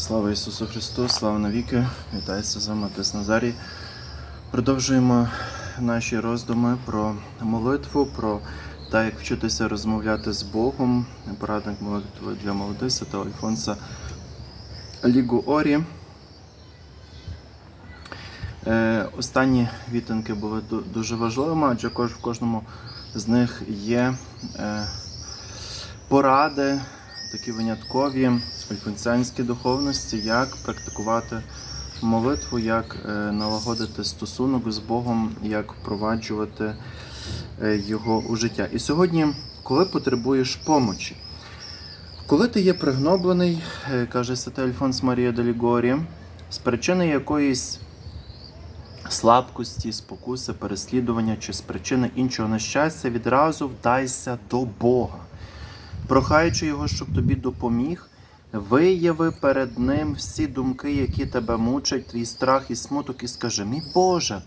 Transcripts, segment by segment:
Слава Ісусу Христу, слава навіки! Вітається з вами Отець Назарій. Продовжуємо наші роздуми про молитву, про те, як вчитися розмовляти з Богом. Порадник молитви для молодих святого Альфонса Лігуорі. Е, Останні вітинки були дуже важливими, адже в кожному з них є е, поради, такі виняткові альфонсіанські духовності, як практикувати молитву, як е, налагодити стосунок з Богом, як впроваджувати е, його у життя. І сьогодні, коли потребуєш помочі, коли ти є пригноблений, е, каже святий Альфонс Марія Делігорі, з причини якоїсь слабкості, спокуси, переслідування чи з причини іншого нещастя, відразу вдайся до Бога, прохаючи його, щоб тобі допоміг. Вияви перед ним всі думки, які тебе мучать, твій страх і смуток, і скажи: мій Боже,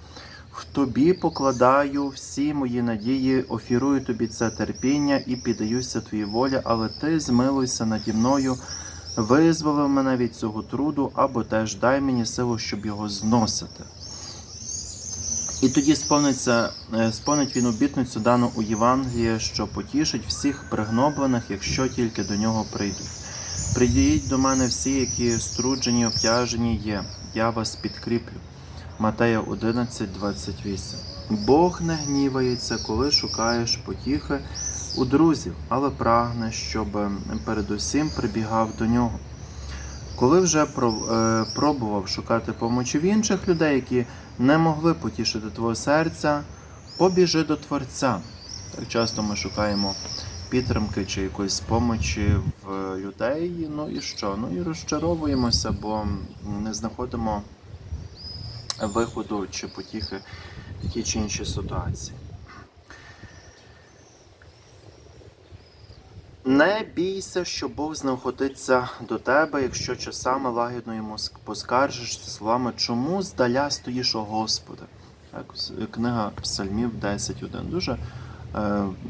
в тобі покладаю всі мої надії, офірую тобі це терпіння і піддаюся твоїй волі, але ти змилуйся наді мною, визволи мене від цього труду, або теж дай мені силу, щоб його зносити. І тоді сповниться, е, сповнить він обітницю дану у Євангелії, що потішить всіх пригноблених, якщо тільки до нього прийдуть. Придіть до мене всі, які струджені, обтяжені є, я вас підкріплю. Матея 11, 28. Бог не гнівається, коли шукаєш потіхи у друзів, але прагне, щоб передусім прибігав до нього. Коли вже е, пробував шукати помочі в інших людей, які не могли потішити твого серця, побіжи до Творця. Так часто ми шукаємо підтримки чи якоїсь помочі в людей. Ну і що? Ну і розчаровуємося, бо не знаходимо виходу чи потіхи в тій чи іншій ситуації. Не бійся, що Бог знаходиться до тебе, якщо часами лагідно йому поскаржишся словами, чому здаля стоїш, о Господи. Так, книга Псальмів 10.1. Дуже е,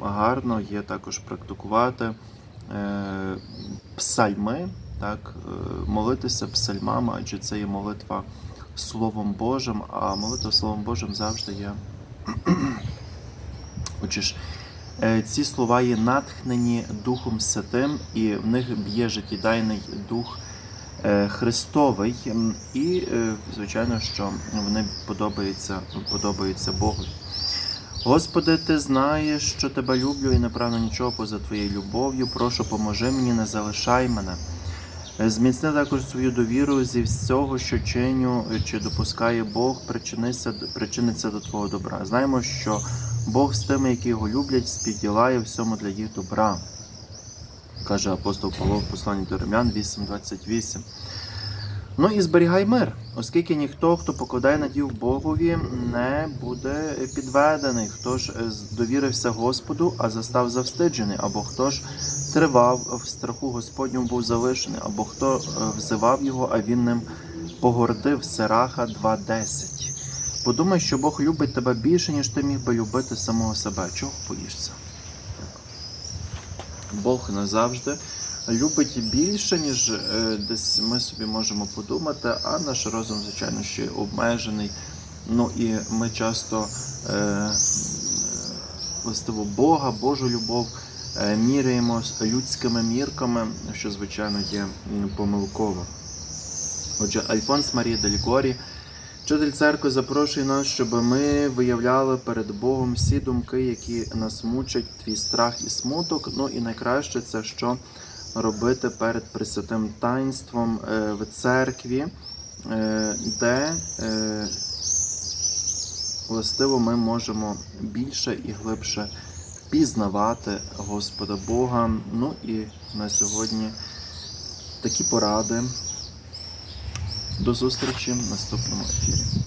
гарно є також практикувати е, псальми, так, е, молитися псальмами, адже це є молитва Словом Божим, а молитва Словом Божим завжди є. Е, Ці слова є натхнені Духом Святим, і в них б'є життєдайний Дух е, Христовий. І, е, звичайно, що вони подобаються, подобаються Богу. Господи, ти знаєш, що тебе люблю і не прагну нічого поза твоєю любов'ю. Прошу, поможи мені, не залишай мене. Е, Зміцни також свою довіру зі всього, що чиню е, чи допускає Бог, причинися, причиниться до Твого добра. Знаємо, що Бог з тими, які його люблять, співділає всьому для їх добра, каже апостол Павло в посланні до Римлян 8.28. Ну і зберігай мир, оскільки ніхто, хто покладає надію Богові, не буде підведений. Хто ж е, довірився Господу, а застав завстиджений, або хто ж тривав в страху Господньому був залишений, або хто е, взивав його, а він ним погордив. Сираха 2.10. Подумай, що Бог любить тебе більше, ніж ти міг би любити самого себе. Чого боїшся? Бог назавжди любить більше, ніж е, десь ми собі можемо подумати, а наш розум, звичайно, ще обмежений. Ну і ми часто е, властиво Бога, Божу любов е, міряємо людськими мірками, що, звичайно, є помилково. Отже, Альфонс Марія Делігорі, вчитель церкви, запрошує нас, щоб ми виявляли перед Богом всі думки, які нас мучать, твій страх і смуток. Ну і найкраще це що робити перед пресвятим таїнством е, в церкві, е, де е, властиво ми можемо більше і глибше пізнавати Господа Бога. Ну і на сьогодні такі поради. До зустрічі в наступному ефірі.